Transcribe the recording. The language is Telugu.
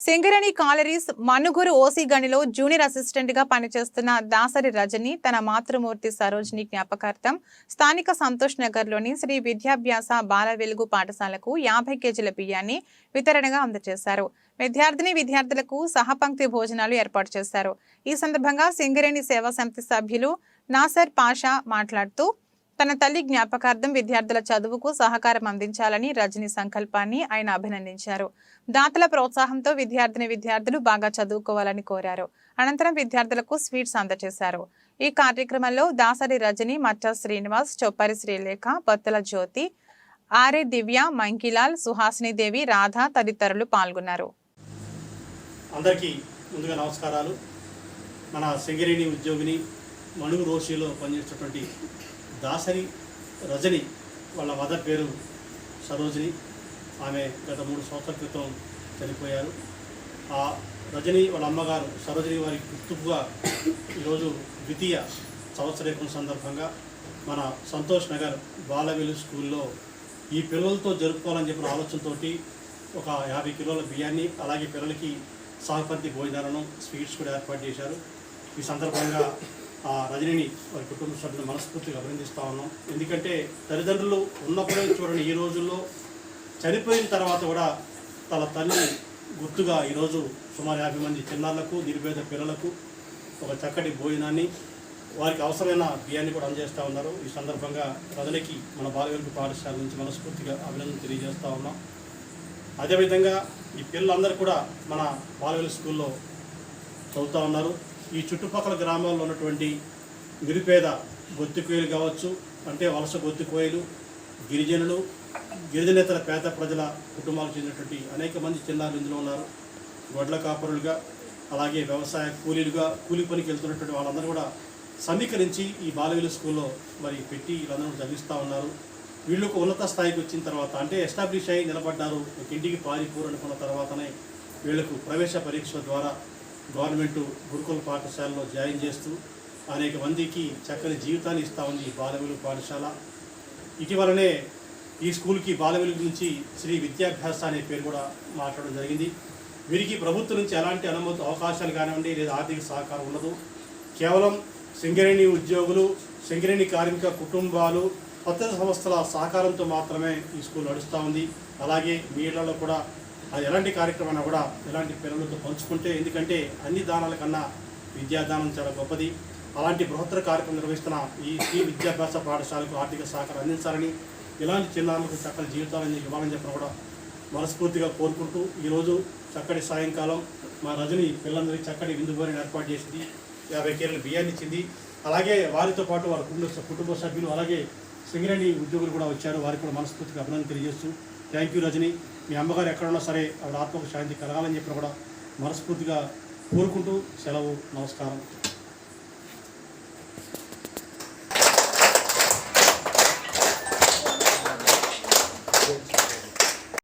సింగరేణి కాలరీస్ మనుగురు ఓసీ గనిలో జూనియర్ అసిస్టెంట్గా పనిచేస్తున్న దాసరి రజని తన మాతృమూర్తి సరోజిని జ్ఞాపకార్థం స్థానిక సంతోష్ నగర్లోని శ్రీ విద్యాభ్యాస బాల వెలుగు పాఠశాలకు యాభై కేజీల బియ్యాన్ని వితరణగా అందజేశారు. విద్యార్థిని విద్యార్థులకు సహపంక్తి భోజనాలు ఏర్పాటు చేశారు. ఈ సందర్భంగా సింగరేణి సేవా సమితి సభ్యులు నాసర్ పాషా మాట్లాడుతూ తన తల్లి జ్ఞాపకార్థం విద్యార్థుల చదువుకు సహకారం అందించాలని రజని సంకల్పాన్ని ఆయన అభినందించారు. దాతల ప్రోత్సాహంతో విద్యార్థిని విద్యార్థులు బాగా చదువుకోవాలని కోరారు. అనంతరం విద్యార్థులకు స్వీట్స్ అందజేశారు. ఈ కార్యక్రమంలో దాసరి రజని మచ్చ శ్రీనివాస్ చొప్పరి శ్రీలేఖ బత్తల జ్యోతి ఆర్ఏ దివ్య మంకిలాల్ సుహాసిని దేవి రాధ తదితరులు పాల్గొన్నారు. అందరికీ ముందుగా నమస్కారాలు. మన సింగరేణి ఉద్యోగిని మణుగు రోషిలో పనిచేసేటువంటి దాసరి రజని వాళ్ళ మదర్ పేరు సరోజిని. ఆమె గత మూడు సంవత్సరాల క్రితం చనిపోయారు. ఆ రజని వాళ్ళ అమ్మగారు సరోజిని వారి గుర్తుగా ఈరోజు ద్వితీయ సంవత్సరేకం సందర్భంగా మన సంతోష్ నగర్ బాలవెలు స్కూల్లో ఈ పిల్లలతో జరుపుకోవాలని చెప్పిన ఆలోచనతోటి ఒక యాభై కిలోల బియ్యాన్ని అలాగే పిల్లలకి సహపంతి భోజనాలను స్వీట్స్ కూడా ఏర్పాటు చేశారు. ఈ సందర్భంగా ఆ రజనిని వారి కుటుంబ సభ్యులు మనస్ఫూర్తిగా అభినందిస్తూ ఉన్నాం. ఎందుకంటే తల్లిదండ్రులు ఉన్నప్పుడే చూడండి ఈ రోజుల్లో చనిపోయిన తర్వాత కూడా తన తల్లి గుర్తుగా ఈరోజు సుమారు యాభై మంది చిన్నారులకు నిర్భేద పిల్లలకు ఒక చక్కటి భోజనాన్ని వారికి అవసరమైన బియ్యాన్ని కూడా అందజేస్తూ ఉన్నారు. ఈ సందర్భంగా రజనికి మన బాలవెలుగు పాఠశాల నుంచి మనస్ఫూర్తిగా అభినందన తెలియజేస్తూ ఉన్నాం. అదేవిధంగా ఈ పిల్లలందరూ కూడా మన బాలవేలు స్కూల్లో చదువుతూ ఉన్నారు. ఈ చుట్టుపక్కల గ్రామాల్లో ఉన్నటువంటి నిరుపేద బొత్తికోయలు కావచ్చు అంటే వలస బొత్తికోయలు గిరిజనులు గిరిజనేతర పేద ప్రజల కుటుంబాలకు చెందినటువంటి అనేక మంది చిన్నారులు ఇందులో ఉన్నారు. గొడ్ల కాపరులుగా అలాగే వ్యవసాయ కూలీలుగా కూలి పనికి వెళ్తున్నటువంటి వాళ్ళందరూ కూడా సమీకరించి ఈ బాలవీల స్కూల్లో మరి పెట్టి వీళ్ళందరూ చదివిస్తూ ఉన్నారు. వీళ్ళకు ఉన్నత స్థాయికి వచ్చిన తర్వాత అంటే ఎస్టాబ్లిష్ అయ్యి నిలబడ్డారు ఒక ఇంటికి పారిపోరు అనుకున్న తర్వాతనే వీళ్ళకు ప్రవేశ పరీక్ష ద్వారా గవర్నమెంట్ గురుకుల పాఠశాలలో జాయిన్ చేస్తూ అనేక మందికి చక్కని జీవితాన్ని ఇస్తా ఉంది ఈ బాలవెలుగు పాఠశాల. ఇటీవలనే ఈ స్కూల్కి బాలవెలుగు నుంచి శ్రీ విద్యాభ్యాస అనే పేరు కూడా మాట్లాడడం జరిగింది. వీరికి ప్రభుత్వం నుంచి ఎలాంటి అనుమతి అవకాశాలు కానివ్వండి లేదా ఆర్థిక సహకారం ఉండదు. కేవలం సింగరేణి ఉద్యోగులు సింగరేణి కార్మిక కుటుంబాలు కొత్త సంస్థల సహకారంతో మాత్రమే ఈ స్కూల్ నడుస్తూ ఉంది. అలాగే మీ కూడా అది ఎలాంటి కార్యక్రమాన్ని కూడా ఎలాంటి పిల్లలతో పంచుకుంటే ఎందుకంటే అన్ని దానాల కన్నా విద్యాదానం చాలా గొప్పది. అలాంటి బృహత్తర కార్యక్రమం నిర్వహిస్తున్న ఈ ఈ విద్యాభ్యాస పాఠశాలకు ఆర్థిక సహకారం అందించాలని ఇలాంటి చిన్నారులకు చక్కని జీవితాలని ఇవ్వాలని చెప్పిన కూడా మనస్ఫూర్తిగా కోరుకుంటూ ఈరోజు చక్కటి సాయంకాలం మా రజని పిల్లలందరికీ చక్కటి విందు భోజనం ఏర్పాటు చేసింది. యాభై కేరళ బియ్యాన్ని ఇచ్చింది. అలాగే వారితో పాటు వారి కుటుంబ కుటుంబ సభ్యులు అలాగే సింగరేణి ఉద్యోగులు కూడా వచ్చారు. వారికి కూడా మనస్ఫూర్తిగా అభినందన తెలియజేస్తూ థ్యాంక్ యూ రజని. మీ అమ్మగారు ఎక్కడున్నా సరే ఆవిడ ఆత్మకు శాంతి కలగాలని చెప్పిన కూడా మనస్ఫూర్తిగా కోరుకుంటూ సెలవు నమస్కారం.